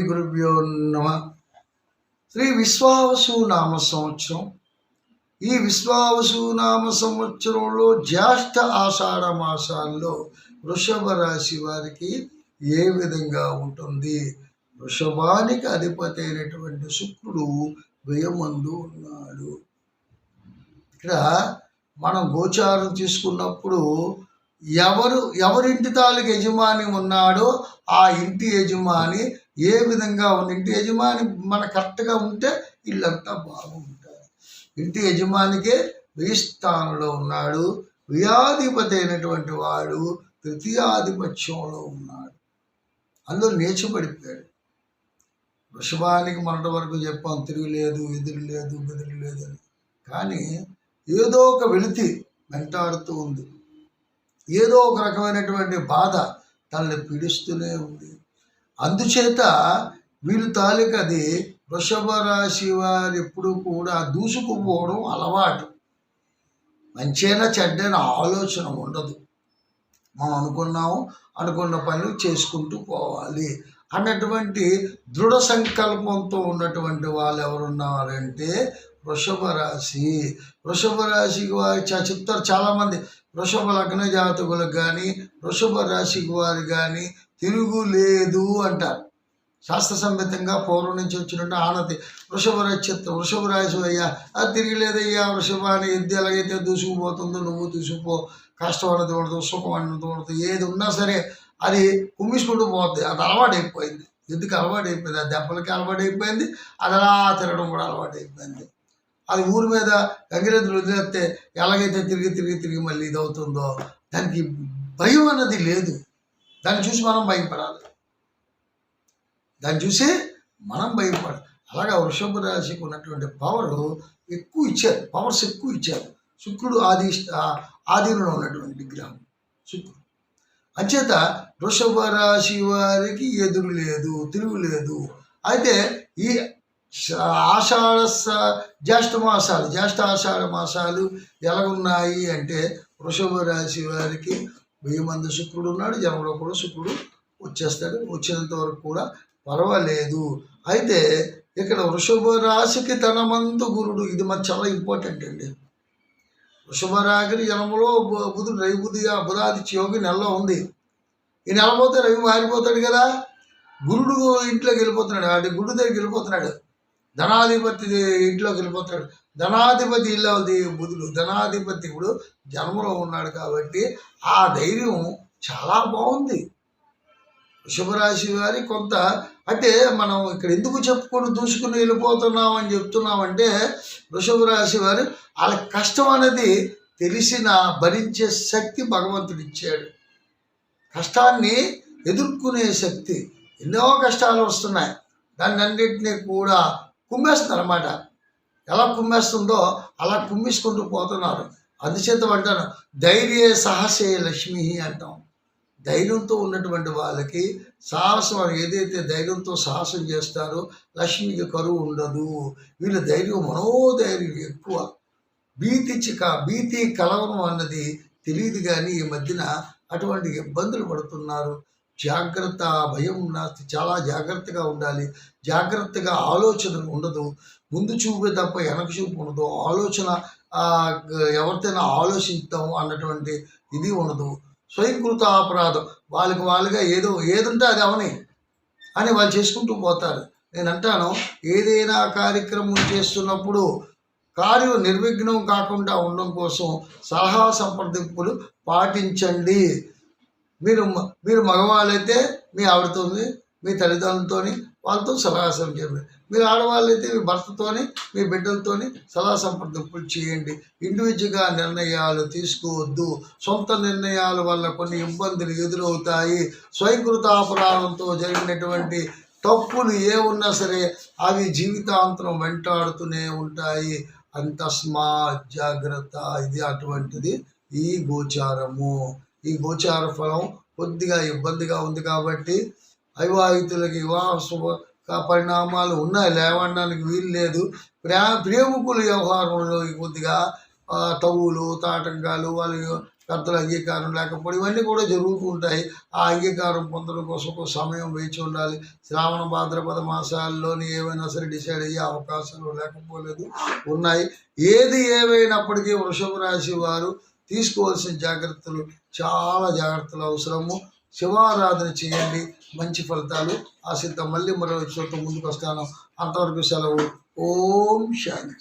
గురుభ్యో నమ. శ్రీ విశ్వావసు నామ సంవత్సరం. ఈ విశ్వావసు నామ సంవత్సరంలో జ్యేష్ఠ ఆషాఢ మాసాల్లో వృషభ రాశి వారికి ఏ విధంగా ఉంటుంది? వృషభానికి అధిపతి అయినటువంటి శుక్రుడు వ్యయమందు ఉన్నాడు. ఇక్కడ మనం గోచారం తీసుకున్నప్పుడు ఎవరు ఎవరింటి తాలూకు యజమాని ఉన్నాడో ఆ ఇంటి యజమాని ఏ విధంగా ఉంది? ఇంటి యజమాని మన కరెక్ట్గా ఉంటే ఇల్లంతా బాగుంటుంది. ఇంటి యజమానికే వెయ్యి స్థానంలో ఉన్నాడు. వ్యాధిపతి అయినటువంటి వాడు తృతీయాధిపత్యంలో ఉన్నాడు. అందులో నేర్చబడిపోయాడు వృషభానికి మొన్నటి వరకు చెప్పాం తిరుగులేదు ఎదురు లేదు బెదురు లేదు అని. కానీ ఏదో ఒక వెలితి వెంటాడుతూ ఉంది. ఏదో ఒక రకమైనటువంటి బాధ తనని పీడిస్తూనే ఉంది. అందుచేత వీళ్ళు తాలూకది వృషభ రాశి వారు ఎప్పుడు కూడా దూసుకుపోవడం అలవాటు. మంచైనా చెడ్డైన ఆలోచన ఉండదు. మనం అనుకున్నాము అనుకున్న పనులు చేసుకుంటూ పోవాలి అన్నటువంటి దృఢ సంకల్పంతో ఉన్నటువంటి వాళ్ళు ఎవరున్నారంటే వృషభ రాశి వృషభ రాశికి వారి చ- చెప్తారు చాలామంది వృషభ లగ్న జాతకులకు కానీ వృషభ రాశికి వారు కానీ తిరుగు లేదు అంటారు. శాస్త్ర సంహితంగా పూర్వం నుంచి వచ్చినట్టు ఆనతి వృషభ రచిత్త వృషభ రాశి అయ్యా అది తిరిగిలేదయ్యా వృషభ అని ఎద్దు ఎలాగైతే దూసుకుపోతుందో నువ్వు దూసుకుపో కష్టం అన్నది ఉండదు సుఖం అన్నది ఉండదు ఏది ఉన్నా సరే అది కుమ్మిసుకుంటూ పోతుంది అది అలవాటు అయిపోయింది. ఎందుకు అలవాటు అయిపోయింది? ఆ దెబ్బలకి అలవాటు అయిపోయింది అది అలా తిరగడం కూడా అలవాటు అయిపోయింది. అది ఊరి మీద గంగిరెద్దులు వదిలేస్తే ఎలాగైతే తిరిగి తిరిగి తిరిగి మళ్ళీ ఇది అవుతుందో దానికి భయం అన్నది లేదు. దాన్ని చూసి మనం భయపడాలి. దాన్ని చూసి మనం భయపడాలి. అలాగా వృషభ రాశికి ఉన్నటువంటి పవర్ ఎక్కువ ఇచ్చారు. పవర్స్ ఎక్కువ ఇచ్చారు. శుక్రుడు ఆది ఆధీనంలో ఉన్నటువంటి విగ్రహం శుక్రుడు. అంచేత వృషభ రాశి వారికి ఎదురు లేదు తిరుగు లేదు. అయితే ఈ ఆషాఢ జ్యేష్ఠ మాసాలు జ్యేష్ఠ ఆషాఢ మాసాలు ఎలా ఉన్నాయి అంటే వృషభ రాశి వారికి వెయ్యి మంది శుక్రుడు ఉన్నాడు జనంలో కూడా శుక్రుడు వచ్చేస్తాడు. వచ్చినంత వరకు కూడా పర్వాలేదు. అయితే ఇక్కడ వృషభ రాశికి తన మందు గురుడు ఇది మరి చాలా ఇంపార్టెంట్ అండి. వృషభ రాగిరి జనంలో బు- బుధుడు రవి బుద్ధిగా బుధాదిత్య యోగి నెలలో ఉంది. ఈ నెల పోతే రవి మారిపోతాడు కదా. గురుడు ఇంట్లోకి వెళ్ళిపోతున్నాడు అంటే గురుడు దగ్గరికి వెళ్ళిపోతున్నాడు. ధనాధిపతి ఇంట్లోకి వెళ్ళిపోతాడు. ధనాధిపతి ఇల్లు బుధుడు. ధనాధిపతి ఇప్పుడు జన్మలో ఉన్నాడు కాబట్టి ఆ ధైర్యం చాలా బాగుంది. వృషభరాశి వారి కొంత అంటే మనం ఇక్కడ ఎందుకు చెప్పుకొని దూసుకుని వెళ్ళిపోతున్నాం అని చెప్తున్నామంటే వృషభ రాశి వారు వాళ్ళ కష్టం అనేది తెలిసిన భరించే శక్తి భగవంతుడు ఇచ్చాడు. కష్టాన్ని ఎదుర్కొనే శక్తి. ఎన్నో కష్టాలు వస్తున్నాయి. దాన్ని అన్నింటినీ కూడా కుమ్మేస్తున్నారు అనమాట ఎలా కుమ్మేస్తుందో అలా కుమ్మేసుకుంటూ పోతున్నారు. అందుచేత అంటాను ధైర్య సాహసే లక్ష్మి అంటాం. ధైర్యంతో ఉన్నటువంటి వాళ్ళకి సాహసం ఏదైతే ధైర్యంతో సాహసం చేస్తారో లక్ష్మికి కరువు ఉండదు. వీళ్ళ ధైర్యం మనోధైర్యం ఎక్కువ. భీతి చిక భీతి కలవరం అన్నది తెలియదు కానీ ఈ మధ్యన అటువంటి ఇబ్బందులు పడుతున్నారు. జాగ్రత్త భయం నాస్తి. చాలా జాగ్రత్తగా ఉండాలి. జాగ్రత్తగా ఆలోచన ఉండదు. ముందు చూపే తప్ప వెనక చూపు ఉండదు. ఆలోచన ఆ, ఆలోచిద్దాం ఎవరితోనైనా ఆలోచిస్తాం అన్నటువంటి ఇది ఉండదు. స్వయంకృత అపరాధం. వాళ్ళకి వాళ్ళుగా ఏదో ఏదుంటే అది అవని అని వాళ్ళు చేసుకుంటూ పోతారు. నేను అంటాను ఏదైనా కార్యక్రమం చేస్తున్నప్పుడు కార్యం నిర్విఘ్నం కాకుండా ఉండడం కోసం సలహా సంప్రదింపులు పాటించండి. మీరు మీరు మగవాళ్ళైతే మీ ఆవిడతోని మీ తల్లిదండ్రులతోని వాళ్ళతో సలహా చేయండి. మీరు ఆడవాళ్ళైతే మీ భర్తతోని మీ బిడ్డలతోని సలహా సంప్రదింపులు చేయండి. ఇండివిజువల్గా నిర్ణయాలు తీసుకోవద్దు. సొంత నిర్ణయాల వల్ల కొన్ని ఇబ్బందులు ఎదురవుతాయి. స్వయంకృతాపరాధంతో జరిగినటువంటి తప్పులు ఏ ఉన్నా సరే అవి జీవితాంతరం వెంటాడుతూనే ఉంటాయి. అంతస్మా జాగ్రత్త. ఇది అటువంటిది ఈ గోచారము. ఈ గోచార ఫలం కొద్దిగా ఇబ్బందిగా ఉంది కాబట్టి అవివాహితులకి వివాహ శుభ పరిణామాలు ఉన్నాయి. లేవడానికి వీలు లేదు. ప్రే ప్రేమికుల వ్యవహారంలో కొద్దిగా తవ్వులు తాటంకాలు వాళ్ళు పెద్దల అంగీకారం లేకపోవడం ఇవన్నీ కూడా జరుగుతూ ఉంటాయి. ఆ అంగీకారం పొందడం కోసం ఒక సమయం వేచి ఉండాలి. శ్రావణ భాద్రపద మాసాల్లోని ఏవైనా సరే డిసైడ్ అయ్యే అవకాశాలు లేకపోలేదు ఉన్నాయి. ఏది ఏమైనప్పటికీ వృషభ రాశి వారు తీసుకోవాల్సిన జాగ్రత్తలు చాలా జాగ్రత్తలు అవసరము. శివారాధన చేయండి. మంచి ఫలితాలు. ఆశిద్దాం మళ్ళీ మరో చోట ముందుకు వస్తాను. అంతవరకు సెలవు. ఓం శాంతి.